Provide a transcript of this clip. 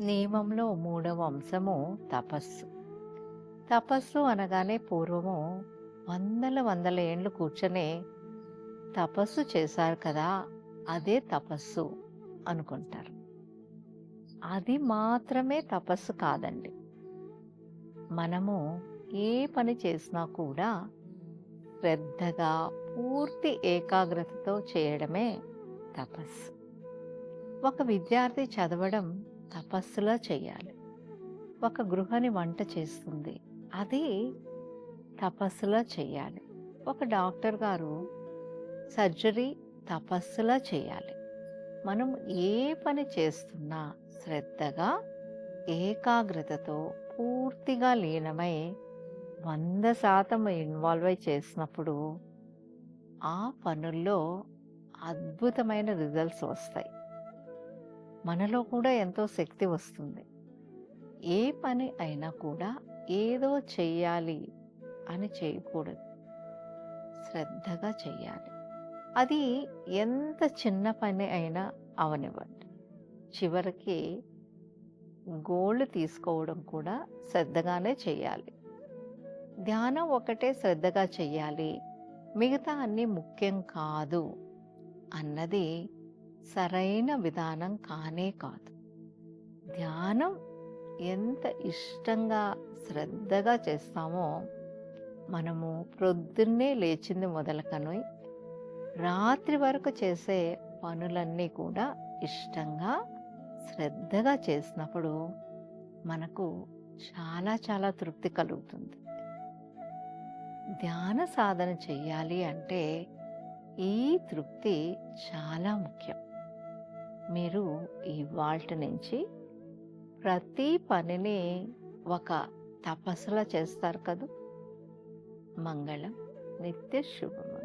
నియమంలో మూడవ అంశము తపస్సు. తపస్సు అనగానే పూర్వము వందల వందల ఏండ్లు కూర్చొని తపస్సు చేశారు కదా అదే తపస్సు అనుకుంటారు. అది మాత్రమే తపస్సు కాదండి. మనము ఏ పని చేసినా కూడా శ్రద్ధగా పూర్తి ఏకాగ్రతతో చేయడమే తపస్సు. ఒక విద్యార్థి చదవడం తపస్సులా చేయాలి ఒక గృహని వంట చేస్తుంది. అది తపస్సులా చేయాలి ఒక డాక్టర్ గారు సర్జరీ తపస్సులా చేయాలి మనం ఏ పని చేస్తున్నా శ్రద్ధగా ఏకాగ్రతతో పూర్తిగా లీనమై వంద శాతం ఇన్వాల్వ్ అయి చేసినప్పుడు ఆ పనుల్లో అద్భుతమైన రిజల్ట్స్ వస్తాయి. మనలో కూడా ఎంతో శక్తి వస్తుంది. ఏ పని అయినా కూడా ఏదో చెయ్యాలి అని చేయకూడదు. శ్రద్ధగా చెయ్యాలి. అది ఎంత చిన్న పని అయినా అవనివ్వండి. చివరికి గోళ్ళు తీసుకోవడం కూడా శ్రద్ధగానే చేయాలి ధ్యానం ఒకటే శ్రద్ధగా చెయ్యాలి. మిగతా అన్నీ ముఖ్యం కాదు అన్నది సరైన విధానం కానే కాదు. ధ్యానం ఎంత ఇష్టంగా శ్రద్ధగా చేస్తామో మనము ప్రొద్దున్నే లేచింది మొదలుకని రాత్రి వరకు చేసే పనులన్నీ కూడా ఇష్టంగా శ్రద్ధగా చేసినప్పుడు మనకు చాలా చాలా తృప్తి కలుగుతుంది. ధ్యాన సాధన చెయ్యాలి అంటే ఈ తృప్తి చాలా ముఖ్యం. మీరు ఇవాల్టి నుంచి ప్రతి పనిని ఒక తపస్సులా చేస్తారు కదా? మంగళం నిత్య శుభం